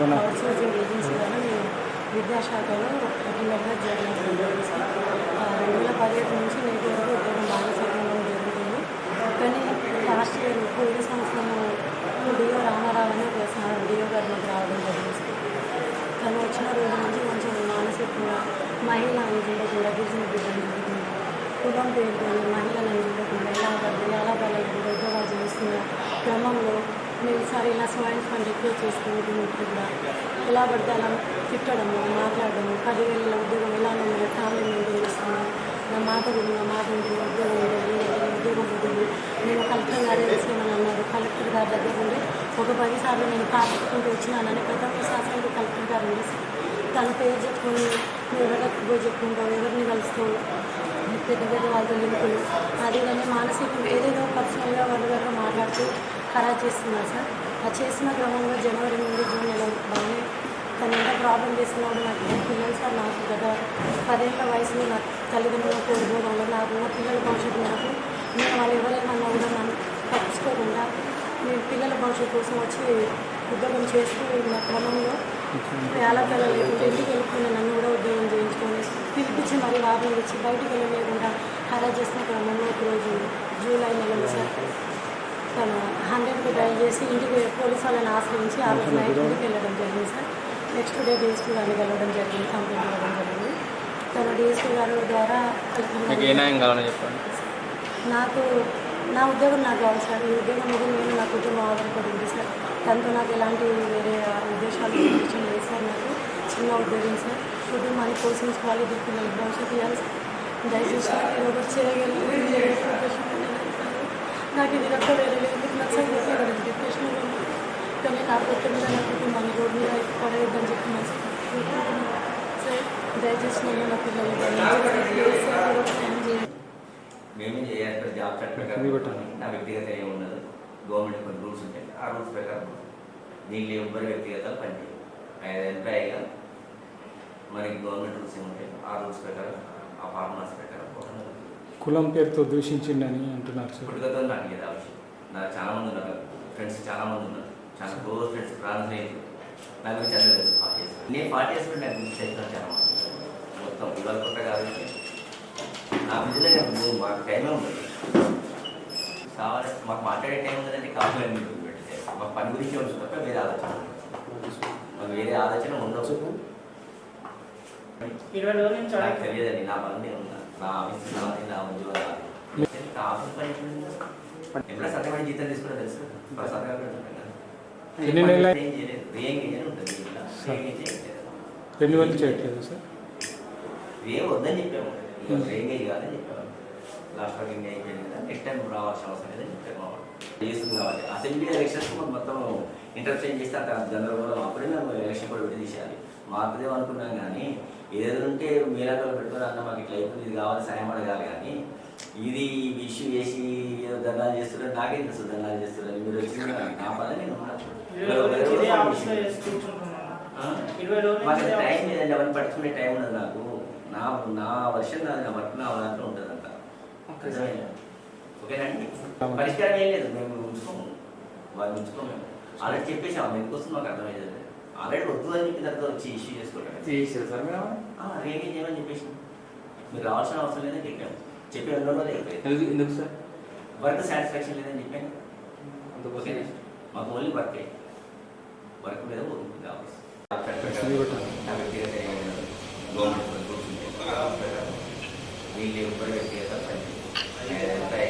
నుండి outsourcing agency ద్వారా నేను విద్యాశాఖలో రెగ్యులర్గా జాయిన్ అవుతున్నాను రెండు వేల పదిహేడు నుంచి నేటి వరకు ఉద్యోగం బాగా జరుగుతుంది. కానీ లాస్ట్ ఇయర్ పోయిన సంవత్సరము డిఓ రామారావు అని ఒక డిఓ రావడం జరిగింది. తను వచ్చిన రోజు నుంచి కొంచెం మానసికంగా మహిళ అని చూడకుండా గిరిజన బిడ్డలు చూడకుండా కులం పేరుతో మహిళలను చూడకుండా ఎలా పడితే ఎలా పడలేదు ఉద్యోగాలు చేస్తున్న నేను మేము సరే ఇలా స్వయం ఫండ్ ఎక్కువ చేసుకుంటూ కూడా ఎలా పడితే అలా తిట్టడము మాట్లాడడము పదివేల ఉద్యోగం ఎలా ఉన్నాయి ఫ్యామిలీ మెయింటైన్ చేస్తున్నాను నా మాట ఉంది నా మాట ఉంది ఉద్యోగం ఉండదు ఉద్యోగం ఉంటుంది నేను కలెక్టర్ గారు వేసుకోమని అన్నారు? కలెక్టర్ గారి దగ్గర ఉండి ఒక పదిసార్లు నేను పాటించుకుంటూ వచ్చినానని ఒక్క శాసనం కలెక్టర్ గారు ఉంది తన పేరు చెప్పుకొని నువ్వు ఎవరికి పోయి చెప్పుకుంటావు ఎవరిని కలుస్తావు పెద్ద పెద్ద వాళ్ళతో లింకులు. అది మానసిక ఏదేదో పర్సనల్గా వాళ్ళ దగ్గర మాట్లాడుతూ ఖరాబ్ చేస్తున్నారు సార్. ఆ చేసిన క్రమంలో జనవరి నుండి జూన్ నెల బాగానే తను ఎంత ప్రాబ్లం చేస్తున్నాడు నాకు పిల్లలు సార్. నాకు గత పదేళ్ళ వయసులో నా తల్లిదండ్రులు కోరుకోవడంలో నాకు ఉన్న పిల్లల భవిష్యత్తు నాకు నేను వాళ్ళు ఎవరేమన్నా కూడా నన్ను పట్టించుకోకుండా నేను పిల్లల భవిష్యత్తు కోసం వచ్చి ఉద్యోగం చేస్తూ ఉన్న క్రమంలో వేళకల లేకుండా ఇంటికి వెళ్ళకుండా నన్ను కూడా ఉద్యోగం చేయించుకొని పిలిపించి మరి వారిని ఇచ్చి బయటికి వెళ్ళలేకుండా హరాజ్ చేసిన క్రమంలో ఒకరోజు జూలై నెలలో సార్ తను హండ్రెడ్కి డైల్ చేసి ఇంటికి పోలీసు వాళ్ళని ఆశ్రయించి ఆ రోజు నైట్ ఇంటికి వెళ్ళడం జరిగింది సార్. నెక్స్ట్ డే డిఎస్పీ గారిని వెళ్ళడం జరిగింది కంప్లైంట్ ఇవ్వడం జరిగింది. తను డిఎస్పీ గారి ద్వారా నాకు నా ఉద్యోగం నాకు కావాలి సార్. ఈ ఉద్యోగం మీద నేను నా కుటుంబం ఆధారపడి ఉంది సార్. దాంతో నాకు ఎలాంటి వేరే ఉద్దేశాలు ఉద్దేశం లేదు సార్ నాకు. చిన్న ఉద్యోగం సార్. కుటుంబాన్ని పోషించుకోవాలి పిల్లలు భవిష్యత్తు దయచేసి ఒకటి చేయగలను వేరే ఉద్దేశం. నాకు ఇది తప్ప వేరే లేదు ఎందుకు నచ్చని చెప్పి ఇక్కడ డిప్రెషన్ ఉంది కానీ నా కొత్త మీద నా కుటుంబాన్ని రోడ్డు మీద పడేద్దని చెప్పినాను సార్ సార్ దయచేసి నన్ను నా పిల్లలు దయచేసి సార్ ఏదో ఒక సాయం చేయండి మేమే చేయాలి జాబ్ చట్టం ప్రకారం నా వ్యక్తిగత ఏమి ఉండదు గవర్నమెంట్ కొన్ని రూల్స్ ఉంటాయి ఆ రూల్స్ ప్రకారం దీంట్లో ఎవ్వరి వ్యక్తిగతాలు పనిచేయవు ఆయన ఎంప్లాయీగా మనకి గవర్నమెంట్ రూల్స్ ఏమి ఉంటాయి ఆ రూల్స్ ప్రకారం ఆ ఫార్మాస్ ప్రకారం పోవడం కులం పేరుతో దూషించిండని అంటున్నారు సార్ పుట్టుకతో నాకు ఇది ఆలోచన నాకు చాలా మంది ఉన్నారు ఫ్రెండ్స్ చాలా మంది ఉన్నారు. చాలా క్లోజ్ ఫ్రెండ్స్ ప్రాణ స్నేహితులు. నా గురించి అందరూ తెలుసు ఇయర్స్ నేను ఫార్టీ ఇయర్స్ నాకు గురించి చేసిన చాలా మంది. మొత్తం ఇవాళ కొత్త కాదు నా బిజీలో నాకు మాకు టైమే ఉండదు కావాలి మాకు మాట్లాడే టైం ఉందంటే కావాలని మీకు పెడితే మాకు పని గురించి ఉంటుంది తప్ప వేరే ఆలోచన ఉండదు. మాకు వేరే ఆలోచన ఉండదు ఇరవై రోజుల నుంచి నాకు తెలియదండి నా పని నేను ఉన్నా ఎన్ని నెలలు. రెన్యువల్ చేయట్లేదు సార్ ఏం వద్దని చెప్పాము ఇక రేంగేజ్ కాదని చెప్పాము లాస్ట్ వరకు ఇంకా అయిపోయింది కదా నెక్స్ట్ టైం రావాల్సిన అవసరం లేదని చెప్పాము వాళ్ళు. చేస్తుంది కాబట్టి అసెంబ్లీ ఎలక్షన్స్ మొత్తం ఇంటర్చేంజ్ చేస్తే అంత గందరగోళం అప్పుడే మేము ఎలక్షన్ కూడా పెట్టి మాకుదేం అనుకున్నాం కానీ ఏదైనా ఉంటే మీలాగలు పెట్టుకొని అన్న మాకు ఇట్లా అయిపోయింది ఇది కావాలి సాయం అడగాలి కానీ ఇది ఇష్యూ చేసి ఏదో దండాలు చేస్తున్నారు నాకేం తెలుసు దండాలు చేస్తున్నారు మీరు వచ్చి నా పని నేను మాకు టైం లేదండి అవన్నీ పట్టుకునే టైం ఉండదు నాకు. నా నా వర్షన్ నాది నా వర్క్ నా దాంట్లో ఉంటుంది అంత అర్థమైందా? ఓకేనండి? పరిష్కారం ఏం లేదు మేము ఉంచుకోము. వాళ్ళు ఉంచుకోము. మేము ఆల్రెడీ చెప్పేసాం మేము కోసం మాకు అర్థమయ్యేది? ఆల్రెడీ వద్దు అని చెప్పిన తర్వాత వచ్చి ఇష్యూ చేసుకోవటం చేసారు సార్ మీరు? రేంగేజ్ చేయమని చెప్పేసి. మీరు రావాల్సిన అవసరం లేదని చెప్పాము చెప్పి అయిపోయింది ఎందుకు ఎందుకు సార్? వర్క్ సాటిస్ఫాక్షన్ లేదని చెప్పాను. అందుకోసం మాకు ఓన్లీ వర్కే. వర్క్ మీద ఏం ఉండదు. గవర్నమెంట్ వీళ్ళు ఎవరి వ్యక్తిగత పని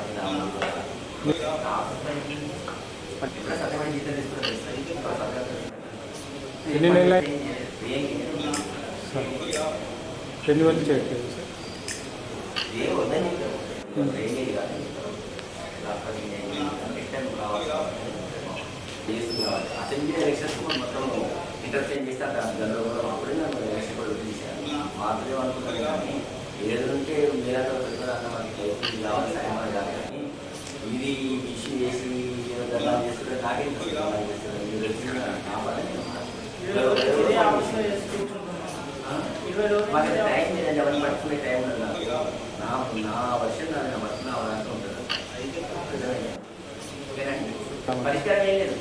ఎన్ని నెలలు ఎన్ని వేలు చేయట్లేదు అసెంబ్లీ ఎలక్షన్స్ మొత్తం ఇంటర్చేంజ్ చేస్తే గందరగోళం అప్పుడే నన్ను ఎలక్షన్ కూడా వదిలేసాను మాత్రమే అనుకుంటాను కానీ ఏడు నుంటే మీరంతా పెట్టుకోవడానికి మనకి కావాలి సాయం ఇది ఇష్యూ చేసి దండాలు చేస్తుంటే నాకేం మీరు టైం లేదండి ఎవరిని పట్టుకునే టైం ఉండదు నాకు నా నా వర్షం నాది నా వర్షం నా అవడానికి ఉంటుంది పరిష్కారం ఏం లేదు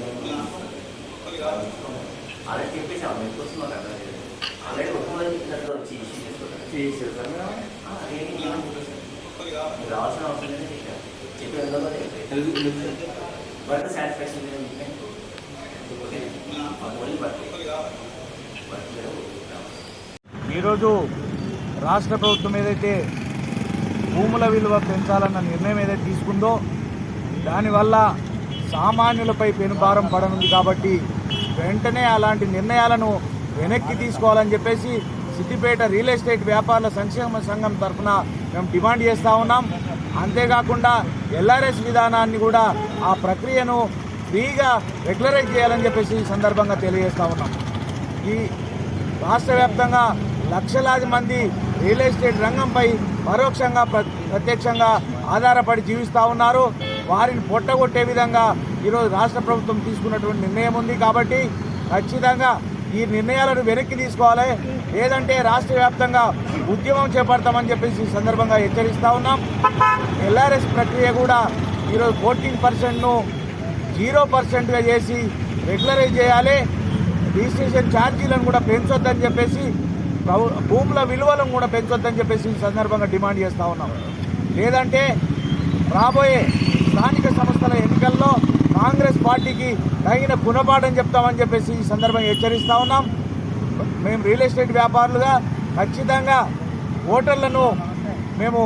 అలా చెప్పేసాం మాకు అర్థం లేదు ఆల్రెడీ ఒప్పుకోదని చెప్పినట్టు వచ్చి ఇష్యూ? మీరు రావాల్సిన అవసరం ఎందులో వర్క్ సాటిస్ఫాక్షన్ ఈరోజు రాష్ట్ర ప్రభుత్వం ఏదైతే భూముల విలువ పెంచాలన్న నిర్ణయం ఏదైతే తీసుకుందో దానివల్ల సామాన్యులపై పెనుభారం పడనుంది కాబట్టి వెంటనే అలాంటి నిర్ణయాలను వెనక్కి తీసుకోవాలని చెప్పేసి సిద్దిపేట రియల్ ఎస్టేట్ వ్యాపారుల సంక్షేమ సంఘం తరఫున మేము డిమాండ్ చేస్తూ ఉన్నాం. అంతేకాకుండా ఎల్ఆర్ఎస్ విధానాన్ని కూడా ఆ ప్రక్రియను ఫ్రీగా రెగ్యులరైజ్ చేయాలని చెప్పేసి ఈ సందర్భంగా తెలియజేస్తూ ఉన్నాం. ఈ రాష్ట్ర వ్యాప్తంగా లక్షలాది మంది రియల్ ఎస్టేట్ రంగంపై పరోక్షంగా ప్ర- ప్రత్యక్షంగా ఆధారపడి జీవిస్తూ ఉన్నారు. వారిని పొట్టగొట్టే విధంగా ఈరోజు రాష్ట్ర ప్రభుత్వం తీసుకున్నటువంటి నిర్ణయం ఉంది కాబట్టి ఖచ్చితంగా ఈ నిర్ణయాలను వెనక్కి తీసుకోవాలి. లేదంటే రాష్ట్ర వ్యాప్తంగా ఉద్యమం చేపడతామని చెప్పేసి ఈ సందర్భంగా హెచ్చరిస్తూ ఉన్నాం. ఎల్ఆర్ఎస్ ప్రక్రియ కూడా ఈరోజు ఫోర్టీన్ పర్సెంట్ను జీరో పర్సెంట్గా చేసి రెగ్యులరైజ్ చేయాలి. రిజిస్ట్రేషన్ ఛార్జీలను కూడా పెంచొద్దని చెప్పేసి భూముల విలువలను కూడా పెంచొద్దని చెప్పేసి ఈ సందర్భంగా డిమాండ్ చేస్తూ ఉన్నాం. లేదంటే రాబోయే స్థానిక సంస్థల ఎన్నికల్లో పార్టీకి తగిన గుణపాఠం చెప్తామని చెప్పేసి ఈ సందర్భంగా హెచ్చరిస్తూ ఉన్నాం. మేము రియల్ ఎస్టేట్ వ్యాపారులుగా ఖచ్చితంగా ఓటర్లను మేము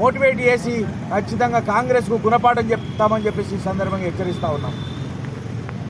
మోటివేట్ చేసి ఖచ్చితంగా కాంగ్రెస్కు గుణపాఠం చెప్తామని చెప్పేసి ఈ సందర్భంగా హెచ్చరిస్తూ ఉన్నాం.